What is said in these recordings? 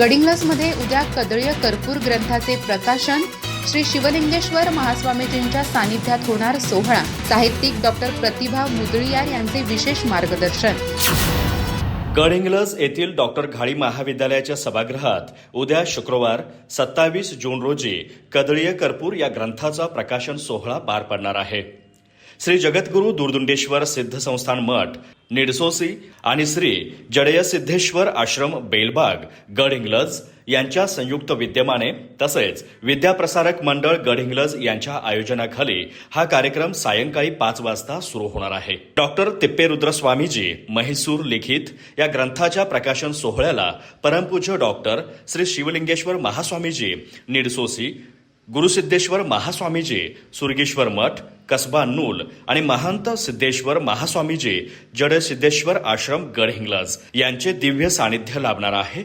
गडिंग्लजमध्ये उद्या कदळीय कर्पूर ग्रंथाचे प्रकाशन. श्री शिवलिंगेश्वर महास्वामीजींच्या सानिध्यात होणार सोहळा. साहित्यिक डॉक्टर प्रतिभा मुदळीयार यांचे विशेष मार्गदर्शन. गडहिंग्लज येथील डॉक्टर घाळी महाविद्यालयाच्या सभागृहात उद्या शुक्रवार सत्तावीस जून रोजी कदळीय कर्पूर या ग्रंथाचा प्रकाशन सोहळा पार पडणार आहे. श्री जगद्गुरू दुर्दुंडेश्वर सिद्ध संस्थान मठ निडसोसी आणि श्री जडय सिद्धेश्वर आश्रम बेलबाग गडहिंग्लज यांच्या संयुक्त विद्यमाने तसेच विद्याप्रसारक मंडळ गडहिंग्लज यांच्या आयोजनाखाली हा कार्यक्रम सायंकाळी पाच वाजता सुरू होणार आहे. डॉक्टर तिप्पेरुद्र स्वामीजी म्हैसूर लिखित या ग्रंथाच्या प्रकाशन सोहळ्याला परमपूज्य डॉक्टर श्री शिवलिंगेश्वर महास्वामीजी निडसोसी गुरुसिद्धेश्वर महास्वामीजी सुरगेश्वर मठ कसबा नूल आणि महंत सिद्धेश्वर महास्वामीजी जड सिद्धेश्वर आश्रम गडहिंग्लज यांचे दिव्य सानिध्य लाभणार आहे.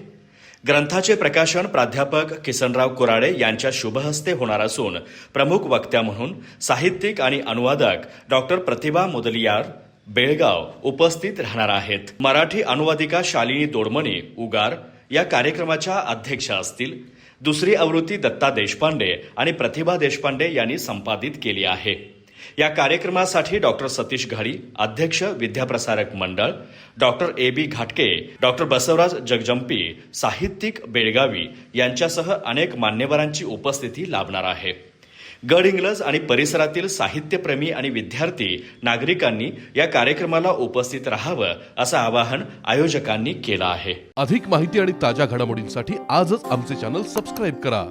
ग्रंथाचे प्रकाशन प्राध्यापक किसनराव कुराडे यांच्या शुभहस्ते होणार असून प्रमुख वक्त्या म्हणून साहित्यिक आणि अनुवादक डॉक्टर प्रतिभा मुदलियार बेळगाव उपस्थित राहणार आहेत. मराठी अनुवादिका शालिनी दोडमणी उगार या कार्यक्रमाच्या अध्यक्षा असतील. दुसरी आवृत्ती दत्ता देशपांडे आणि प्रतिभा देशपांडे यांनी संपादित केली आहे. या कार्यक्रमासाठी डॉक्टर सतीश घाडी अध्यक्ष विद्याप्रसारक मंडळ doctor A B Ghatke doctor Basavaraj Jagajampi साहित्यिक बेळगावी यांच्यासह अनेक मान्यवरांची उपस्थिती लाभणार आहे. गड इंग्लज आणि परिसरातील साहित्यप्रेमी आणि विद्यार्थी नागरिकांनी या कार्यक्रमाला उपस्थित राहावं असं आवाहन आयोजकांनी केलं आहे. अधिक माहिती आणि ताज्या घडामोडींसाठी आजच आमचे चॅनल सबस्क्राईब करा.